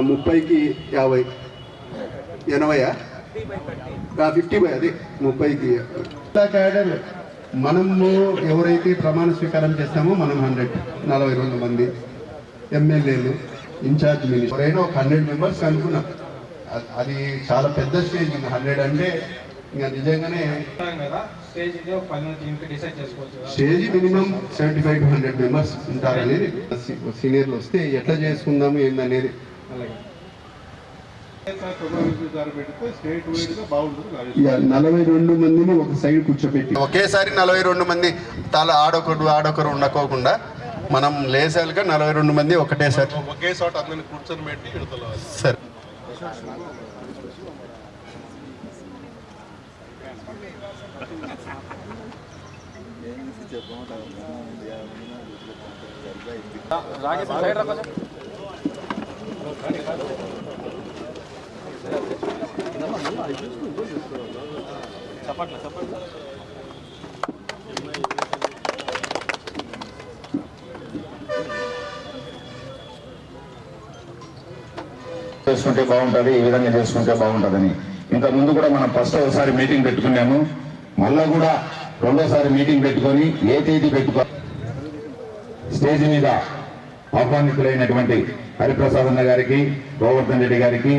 ముప్పైకి యాభై. ఎనభైయా? Fifty by అదే ముప్పైకి. క్యాడర్ మనము ఎవరైతే ప్రమాణ స్వీకారం చేస్తామో మనం హండ్రెడ్ నలభై రెండు మంది ఎమ్మెల్యేలు ఇన్ఛార్జ్ మినిస్టర్. ఎవరైనా ఒక హండ్రెడ్ మెంబర్స్ అనుకున్నాం. అది చాలా పెద్ద స్టేజ్ ఇంకా హండ్రెడ్ అంటే ఇంకా నిజంగానే stage minimum seventy five to hundred members ఉంటారనేది. సీనియర్లు వస్తే ఎట్లా చేసుకుందాము ఏందనేది అలాగే. నలభై రెండు మందిని ఒక సైడ్ ఒకేసారి నలభై రెండు మంది తల ఆడొకరు ఆడొకరు ఉండకోకుండా మనం లేసాలుగా నలభై రెండు మంది ఒకటేసారి. ఒకే చోట అందరిని కూర్చొని పెట్టి విడతలు చేసుకుంటే బాగుంటుంది ఈ విధంగా చేసుకుంటే బాగుంటుందని. ఇంత ముందు కూడా మనం ఫస్ట్ ఒకసారి మీటింగ్ పెట్టుకున్నాము. మళ్ళా కూడా రెండోసారి మీటింగ్ పెట్టుకొని ఏ తేదీ పెట్టుకో స్టేజ్ మీద ఆహ్వానితులైనటువంటి హరిప్రసాద్ అన్న గారికి గోవర్ధన్ రెడ్డి గారికి.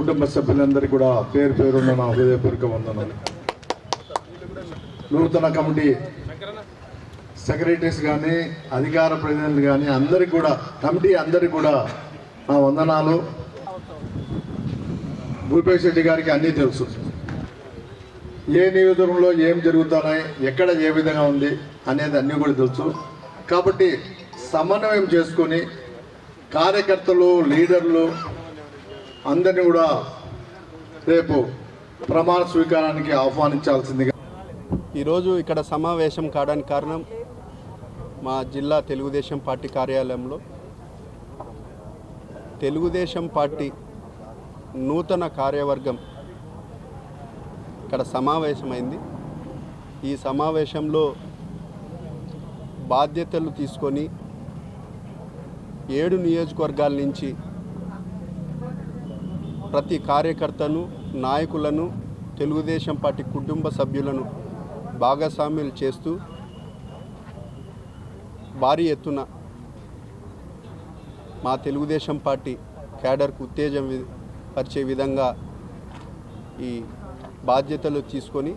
కుటుంబ సభ్యులందరికీ కూడా పేరు పేరున్న నా హృదయపూర్వక వందనాలు నూతన కమిటీ సెక్రటరీస్ కానీ అధికార ప్రతినిధులు కానీ అందరికి కూడా కమిటీ అందరికి కూడా నా వందనాలు. భూపేష్ రెడ్డి గారికి అన్నీ తెలుసు. ఏ నియోజకవర్గంలో ఏం జరుగుతున్నాయి ఎక్కడ ఏ విధంగా ఉంది అనేది అన్నీ కూడా తెలుసు. కాబట్టి సమన్వయం చేసుకొని కార్యకర్తలు లీడర్లు అందరినీ కూడా రేపు ప్రమాణ స్వీకారానికి ఆహ్వానించాల్సిందిగా. ఈరోజు ఇక్కడ సమావేశం కావడానికి కారణం మా జిల్లా తెలుగుదేశం పార్టీ కార్యాలయంలో. తెలుగుదేశం పార్టీ నూతన కార్యవర్గం ఇక్కడ సమావేశమైంది. ఈ సమావేశంలో బాధ్యతలు తీసుకొని ఏడు నియోజకవర్గాల నుంచి ప్రతి కార్యకర్తను నాయకులను తెలుగుదేశం పార్టీ కుటుంబ సభ్యులను భాగస్వామ్యులు చేస్తూ భారీ ఎత్తున మా తెలుగుదేశం పార్టీ క్యాడర్కు ఉత్తేజం పరిచే విధంగా ఈ బాధ్యతలు తీసుకొని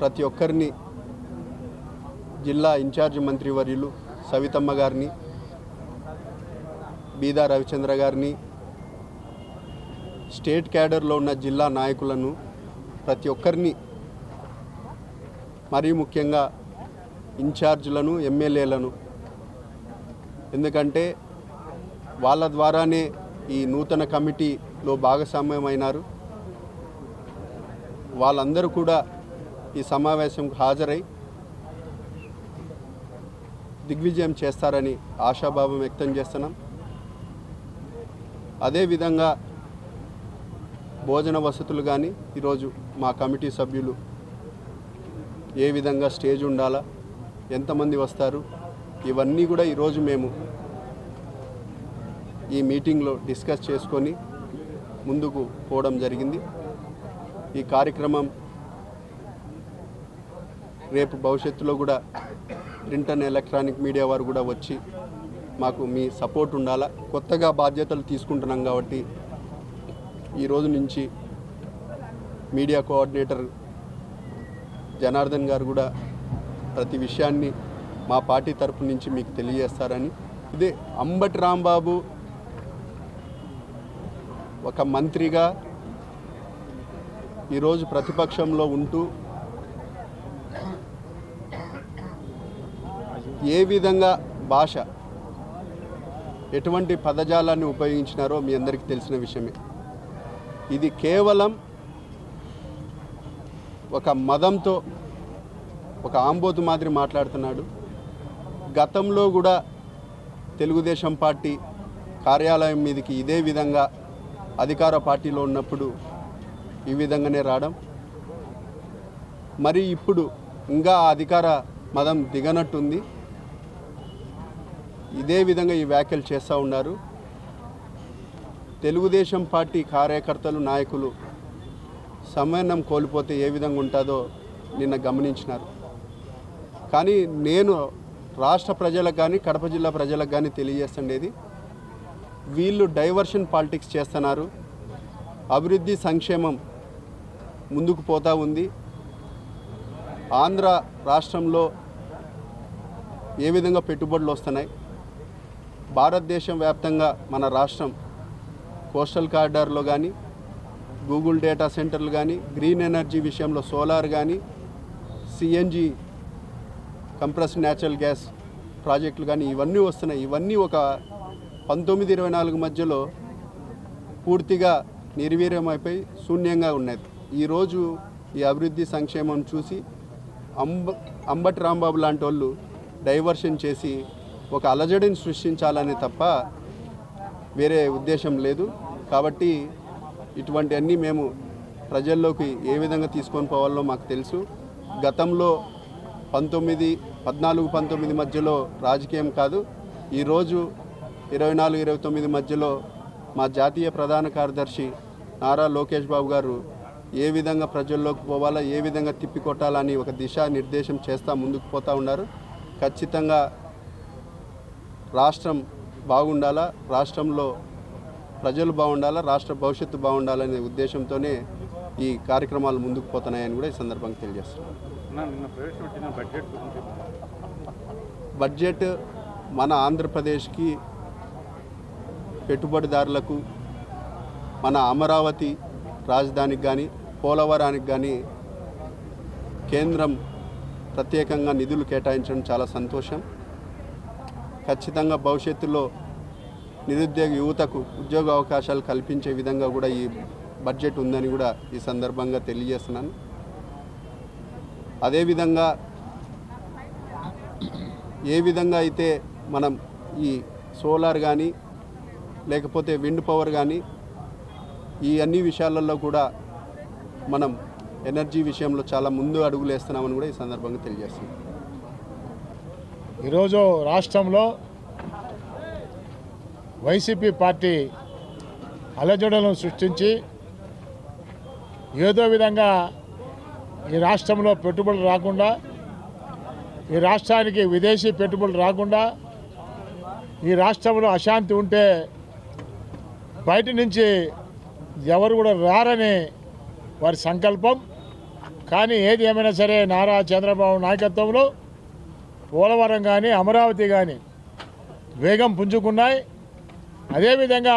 ప్రతి ఒక్కరిని జిల్లా ఇన్ఛార్జ్ మంత్రివర్యులు సవితమ్మ గారిని బీదా రవిచంద్ర గారిని స్టేట్ క్యాడర్లో ఉన్న జిల్లా నాయకులను ప్రతి ఒక్కరిని మరీ ముఖ్యంగా ఇన్ఛార్జ్లను ఎమ్మెల్యేలను. ఎందుకంటే వాళ్ళ ద్వారానే ఈ నూతన కమిటీలో భాగస్వామ్యమైనారు. వాళ్ళందరూ కూడా ఈ సమావేశంకు హాజరై దిగ్విజయం చేస్తారని ఆశాభావం వ్యక్తం చేస్తున్నాం. అదేవిధంగా భోజన వసతులు కానీ ఈరోజు మా కమిటీ సభ్యులు ఏ విధంగా స్టేజ్ ఉండాలా ఎంతమంది వస్తారు ఇవన్నీ కూడా ఈరోజు మేము ఈ మీటింగ్లో డిస్కస్ చేసుకొని ముందుకు పోవడం జరిగింది. ఈ కార్యక్రమం రేపు భవిష్యత్తులో కూడా ప్రింట్ అండ్ ఎలక్ట్రానిక్ మీడియా వారు కూడా వచ్చి మాకు మీ సపోర్ట్ ఉండాలా? కొత్తగా బాధ్యతలు తీసుకుంటున్నాం కాబట్టి ఈ రోజు నుంచి మీడియా కోఆర్డినేటర్ జనార్దన్ గారు కూడా ప్రతి విషయాన్ని మా పార్టీ తరపు నుంచి మీకు తెలియజేస్తారని. ఇదే అంబటి రాంబాబు ఒక మంత్రిగా ఈరోజు ప్రతిపక్షంలో ఉంటూ ఏ విధంగా భాష ఎటువంటి పదజాలాన్ని ఉపయోగించినారో మీ అందరికీ తెలిసిన విషయమే. ఇది కేవలం ఒక మదంతో ఒక ఆంబోతు మాదిరి మాట్లాడుతున్నాడు. గతంలో కూడా తెలుగుదేశం పార్టీ కార్యాలయం మీదకి ఇదే విధంగా అధికార పార్టీలో ఉన్నప్పుడు ఈ విధంగానే రావడం. మరి ఇప్పుడు ఇంకా ఆ అధికార మదం దిగనట్టుంది. ఇదే విధంగా ఈ వ్యాఖ్యలు చేస్తూ ఉన్నారు. తెలుగుదేశం పార్టీ కార్యకర్తలు నాయకులు సమన్వయం కోల్పోతే ఏ విధంగా ఉంటుందో నిన్న గమనించినారు. కానీ నేను రాష్ట్ర ప్రజలకు కానీ కడప జిల్లా ప్రజలకు కానీ తెలియజేస్తుండేది వీళ్ళు డైవర్షన్ పాలిటిక్స్ చేస్తున్నారు. అభివృద్ధి సంక్షేమం ముందుకు పోతూ ఉంది. ఆంధ్ర రాష్ట్రంలో ఏ విధంగా పెట్టుబడులు వస్తున్నాయి? భారతదేశం వ్యాప్తంగా మన రాష్ట్రం కోస్టల్ కారిడార్లో కానీ గూగుల్ డేటా సెంటర్లు కానీ గ్రీన్ ఎనర్జీ విషయంలో సోలార్ కానీ సిఎన్జి కంప్రెస్ న్యాచురల్ గ్యాస్ ప్రాజెక్టులు కానీ ఇవన్నీ వస్తున్నాయి. ఇవన్నీ ఒక పంతొమ్మిది ఇరవై నాలుగు మధ్యలో పూర్తిగా నిర్వీర్యమైపోయి శూన్యంగా ఉన్నది ఈరోజు ఈ అభివృద్ధి సంక్షేమం చూసి అంబ అంబటి రాంబాబు లాంటి వాళ్ళు డైవర్షన్ చేసి ఒక అలజడిని సృష్టించాలని తప్ప వేరే ఉద్దేశం లేదు. కాబట్టి ఇటువంటి అన్నీ మేము ప్రజల్లోకి ఏ విధంగా తీసుకొని పోవాలో మాకు తెలుసు. గతంలో పంతొమ్మిది పద్నాలుగు పంతొమ్మిది మధ్యలో రాజకీయం కాదు. ఈరోజు ఇరవై నాలుగు ఇరవై తొమ్మిది మధ్యలో మా జాతీయ ప్రధాన కార్యదర్శి నారా లోకేష్ బాబు గారు ఏ విధంగా ప్రజల్లోకి పోవాలా ఏ విధంగా తిప్పికొట్టాలని ఒక దిశా నిర్దేశం చేస్తూ ముందుకు పోతూ ఉన్నారు. ఖచ్చితంగా రాష్ట్రం బాగుండాలా రాష్ట్రంలో ప్రజలు బాగుండాలా రాష్ట్ర భవిష్యత్తు బాగుండాలనే ఉద్దేశంతోనే ఈ కార్యక్రమాలు ముందుకు పోతున్నాయని కూడా ఈ సందర్భంగా తెలియజేస్తున్నాను బడ్జెట్ మన ఆంధ్రప్రదేశ్కి పెట్టుబడిదారులకు మన అమరావతి రాజధానికి కానీ పోలవరానికి కానీ కేంద్రం ప్రత్యేకంగా నిధులు కేటాయించడం చాలా సంతోషం. ఖచ్చితంగా భవిష్యత్తులో నిరుద్యోగ యువతకు ఉద్యోగ అవకాశాలు కల్పించే విధంగా కూడా ఈ బడ్జెట్ ఉందని కూడా ఈ సందర్భంగా తెలియజేస్తున్నాను. అదేవిధంగా ఏ విధంగా అయితే మనం ఈ సోలార్ కానీ లేకపోతే విండ్ పవర్ కానీ ఈ అన్ని విషయాలలో కూడా మనం ఎనర్జీ విషయంలో చాలా ముందు అడుగులు వేస్తున్నామని కూడా ఈ సందర్భంగా తెలియజేస్తున్నాం. ఈరోజు రాష్ట్రంలో వైసీపీ పార్టీ అలజడలను సృష్టించి ఏదో విధంగా ఈ రాష్ట్రంలో పెట్టుబడులు రాకుండా ఈ రాష్ట్రానికి విదేశీ పెట్టుబడులు రాకుండా ఈ రాష్ట్రంలో అశాంతి ఉంటే బయట నుంచి ఎవరు కూడా రారని వారి సంకల్పం. కానీ ఏది ఏమైనా సరే నారా చంద్రబాబు నాయకత్వంలో పోలవరం కానీ అమరావతి కానీ వేగం పుంజుకున్నాయి. అదేవిధంగా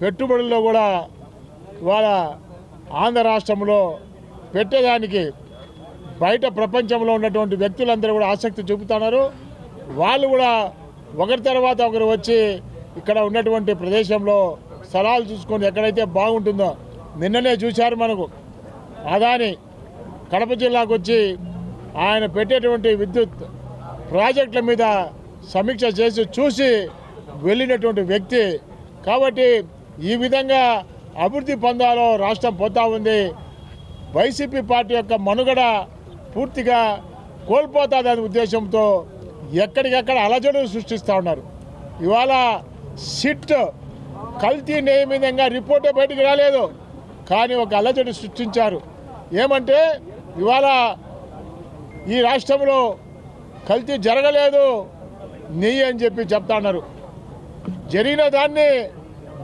పెట్టుబడుల్లో కూడా ఇవాళ ఆంధ్ర రాష్ట్రంలో పెట్టేదానికి బయట ప్రపంచంలో ఉన్నటువంటి వ్యక్తులందరూ కూడా ఆసక్తి చూపుతున్నారు. వాళ్ళు కూడా ఒకరి తర్వాత ఒకరు వచ్చి ఇక్కడ ఉన్నటువంటి ప్రదేశంలో స్థలాలు చూసుకొని ఎక్కడైతే బాగుంటుందో నిన్ననే చూశారు మనకు. అదాని కడప జిల్లాకు వచ్చి ఆయన పెట్టేటువంటి విద్యుత్ ప్రాజెక్టుల మీద సమీక్ష చేసి చూసి వెళ్ళినటువంటి వ్యక్తి. కాబట్టి ఈ విధంగా అభివృద్ధి పొందాలో రాష్ట్రం పోతా ఉంది. వైసీపీ పార్టీ యొక్క మనుగడ పూర్తిగా కోల్పోతాదనే ఉద్దేశంతో ఎక్కడికెక్కడ అలజడులు సృష్టిస్తూ ఉన్నారు. ఇవాళ సిట్ కల్తీ నియమితంగా రిపోర్టే బయటికి రాలేదు. కానీ ఒక అలజడి సృష్టించారు. ఏమంటే ఇవాళ ఈ రాష్ట్రంలో కల్తీ జరగలేదు నెయ్యి అని చెప్పి చెప్తాన్నారు. జరిగిన దాన్ని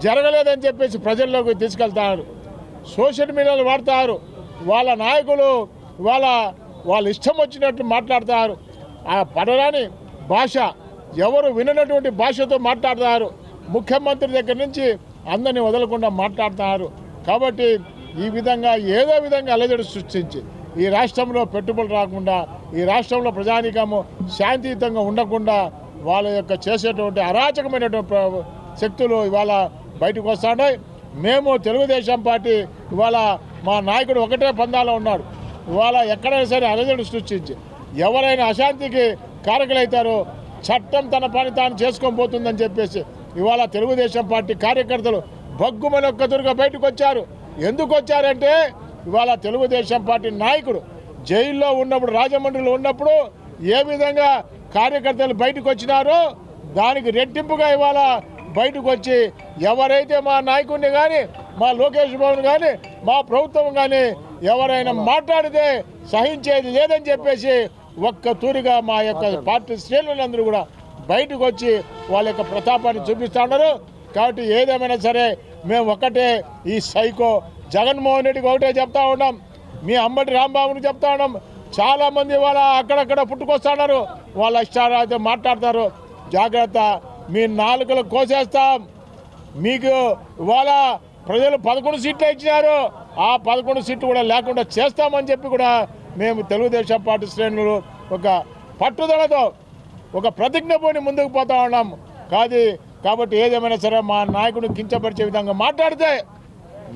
జరగలేదని చెప్పేసి ప్రజల్లోకి తీసుకెళ్తారు. సోషల్ మీడియాలో వాడతారు. వాళ్ళ నాయకులు వాళ్ళ వాళ్ళ ఇష్టం వచ్చినట్టు మాట్లాడతారు. ఆ పడరాని భాష ఎవరు విననటువంటి భాషతో మాట్లాడతారు. ముఖ్యమంత్రి దగ్గర నుంచి అందరినీ వదలకుండా మాట్లాడతారు. కాబట్టి ఈ విధంగా ఏదో విధంగా అలజడి సృష్టించి ఈ రాష్ట్రంలో పెట్టుబడులు రాకుండా ఈ రాష్ట్రంలో ప్రజానీకము శాంతియుతంగా ఉండకుండా వాళ్ళ యొక్క చేసేటువంటి అరాచకమైనటువంటి శక్తులు ఇవాళ బయటకు వస్తున్నాయి మేము తెలుగుదేశం పార్టీ ఇవాళ మా నాయకుడు ఒకటే పందాలో ఉన్నాడు. ఇవాళ ఎక్కడైనా సరే అలజడి సృష్టించి ఎవరైనా అశాంతికి కారకులైతారో చట్టం తన పని తాను చేసుకొని పోతుందని చెప్పేసి ఇవాళ తెలుగుదేశం పార్టీ కార్యకర్తలు బగ్గుమని ఒక్కదురుగా బయటకు వచ్చారు ఎందుకు వచ్చారంటే ఇవాళ తెలుగుదేశం పార్టీ నాయకుడు జైల్లో ఉన్నప్పుడు రాజమండ్రిలో ఉన్నప్పుడు ఏ విధంగా కార్యకర్తలు బయటకు వచ్చినారో దానికి రెట్టింపుగా ఇవాళ బయటకు వచ్చి ఎవరైతే మా నాయకుడిని కానీ మా లోకేష్ బాబుని కానీ మా ప్రభుత్వం కానీ ఎవరైనా మాట్లాడితే సహించేది లేదని చెప్పేసి ఒక్క తూరిగా మా యొక్క పార్టీ శ్రేణులందరూ కూడా బయటకు వచ్చి వాళ్ళ యొక్క ప్రతాపాన్ని చూపిస్తా ఉన్నారు. కాబట్టి ఏదేమైనా సరే మేము ఒకటే ఈ సైకో జగన్మోహన్ రెడ్డికి ఒకటే చెప్తా ఉన్నాం. మీ అంబటి రాంబాబుని చెప్తా ఉన్నాం. చాలామంది వాళ్ళ అక్కడక్కడ పుట్టుకొస్తున్నారు వాళ్ళ ఇష్టాలు మాట్లాడతారు. జాగ్రత్త మీ నాలుకలు కోసేస్తాం. మీకు ఇవాళ ప్రజలు పదకొండు సీట్లు ఇచ్చినారు. ఆ పదకొండు సీట్లు కూడా లేకుండా చేస్తామని చెప్పి కూడా మేము తెలుగుదేశం పార్టీ శ్రేణులు ఒక పట్టుదలతో ఒక ప్రతిజ్ఞ పోని ముందుకు పోతా ఉన్నాం. కాదు కాబట్టి ఏదేమైనా సరే మా నాయకుడు కించపరిచే విధంగా మాట్లాడితే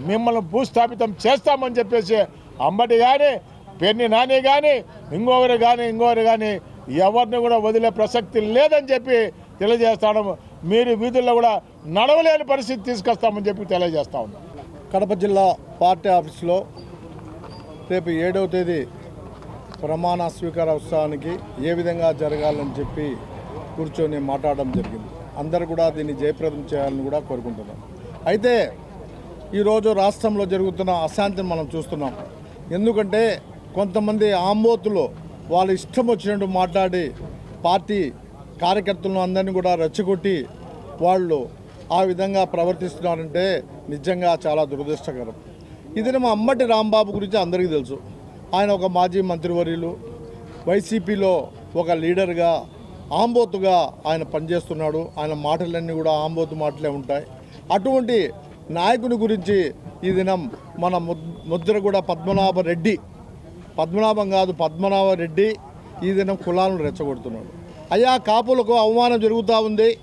మిమ్మల్ని భూస్థాపితం చేస్తామని చెప్పేసి అంబటి కానీ పెన్ని నాని కానీ ఇంకొకరు కానీ ఇంకొకరు కానీ ఎవరిని కూడా వదిలే ప్రసక్తి లేదని చెప్పి తెలియజేస్తాను. మీరు వీధుల్లో కూడా నడవలేని పరిస్థితి తీసుకొస్తామని చెప్పి తెలియజేస్తా ఉన్నాం. కడప జిల్లా పార్టీ ఆఫీస్లో రేపు ఏడవ తేదీ ప్రమాణ స్వీకార ఉత్సవానికి ఏ విధంగా జరగాలని చెప్పి కూర్చొని మాట్లాడడం జరిగింది. అందరు కూడా దీన్ని జయప్రదం చేయాలని కూడా కోరుకుంటున్నాం. అయితే ఈరోజు రాష్ట్రంలో జరుగుతున్న అశాంతిని మనం చూస్తున్నాం. ఎందుకంటే కొంతమంది ఆంబోతులు వాళ్ళ ఇష్టం వచ్చినట్టు మాట్లాడి పార్టీ కార్యకర్తలను అందరినీ కూడా రెచ్చగొట్టి వాళ్ళు ఆ విధంగా ప్రవర్తిస్తున్నారంటే నిజంగా చాలా దురదృష్టకరం. ఇది మా అమ్మటి రాంబాబు గురించి అందరికీ తెలుసు. ఆయన ఒక మాజీ మంత్రివర్యులు వైసీపీలో ఒక లీడర్గా ఆంబోతుగా ఆయన పనిచేస్తున్నాడు. ఆయన మాటలన్నీ కూడా ఆంబోతు మాటలే ఉంటాయి. అటువంటి నాయకుని గురించి ఈ దినం మన ముద్- ముద్రగూడ పద్మనాభ రెడ్డి పద్మనాభం కాదు పద్మనాభ రెడ్డి ఈ దినం కులాలను రెచ్చగొడుతున్నాడు. అయ్యా కాపులకు అవమానం జరుగుతూ ఉంది.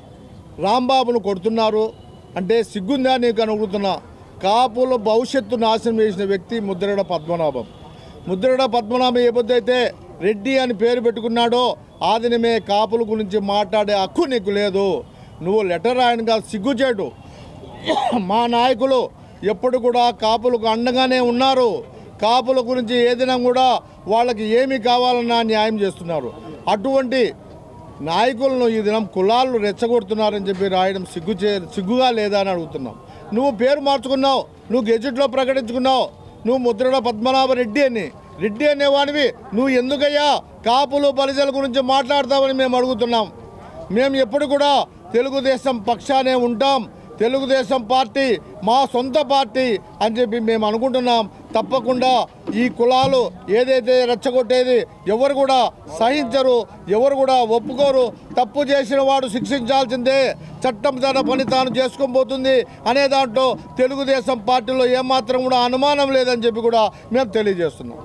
రాంబాబును కొడుతున్నారు. అంటే సిగ్గుందా నీకు అనుకుంటున్నా? కాపుల భవిష్యత్తు నాశనం చేసిన వ్యక్తి ముద్రగడ పద్మనాభం. ముద్రగడ పద్మనాభం ఏ పొద్దు రెడ్డి అని పేరు పెట్టుకున్నాడో ఆదినమే కాపుల గురించి మాట్లాడే హక్కు నీకు లేదు. నువ్వు లెటర్ రాయనగా సిగ్గుచేటు మా నాయకులు ఎప్పుడు కూడా కాపులకు అండగానే ఉన్నారు. కాపుల గురించి ఏదైనా కూడా వాళ్ళకి ఏమి కావాలన్నా న్యాయం చేస్తున్నారు. అటువంటి నాయకులను ఈ దినం కులాలను రెచ్చగొడుతున్నారని చెప్పి రాయడం సిగ్గు చే సిగ్గుగా లేదా అని అడుగుతున్నాం. నువ్వు పేరు మార్చుకున్నావు నువ్వు గెజెట్లో ప్రకటించుకున్నావు నువ్వు ముద్రడ పద్మనాభ రెడ్డి అని. రెడ్డి అనేవాడివి నువ్వు ఎందుకయ్యా కాపులు పరిచయాల గురించి మాట్లాడతావని మేము అడుగుతున్నాం. మేము ఎప్పుడు కూడా తెలుగుదేశం పక్షానే ఉంటాం. తెలుగుదేశం పార్టీ మా సొంత పార్టీ అని చెప్పి మేము అనుకుంటున్నాం. తప్పకుండా ఈ కులాలు ఏదైతే రెచ్చగొట్టేది ఎవరు కూడా సహించరు ఎవరు కూడా ఒప్పుకోరు. తప్పు చేసిన వాడు శిక్షించాల్సిందే చట్టం తన పని తాను చేసుకోబోతుంది అనే దాంట్లో తెలుగుదేశం పార్టీలో ఏమాత్రం కూడా అనుమానం లేదని చెప్పి కూడా మేము తెలియజేస్తున్నాం.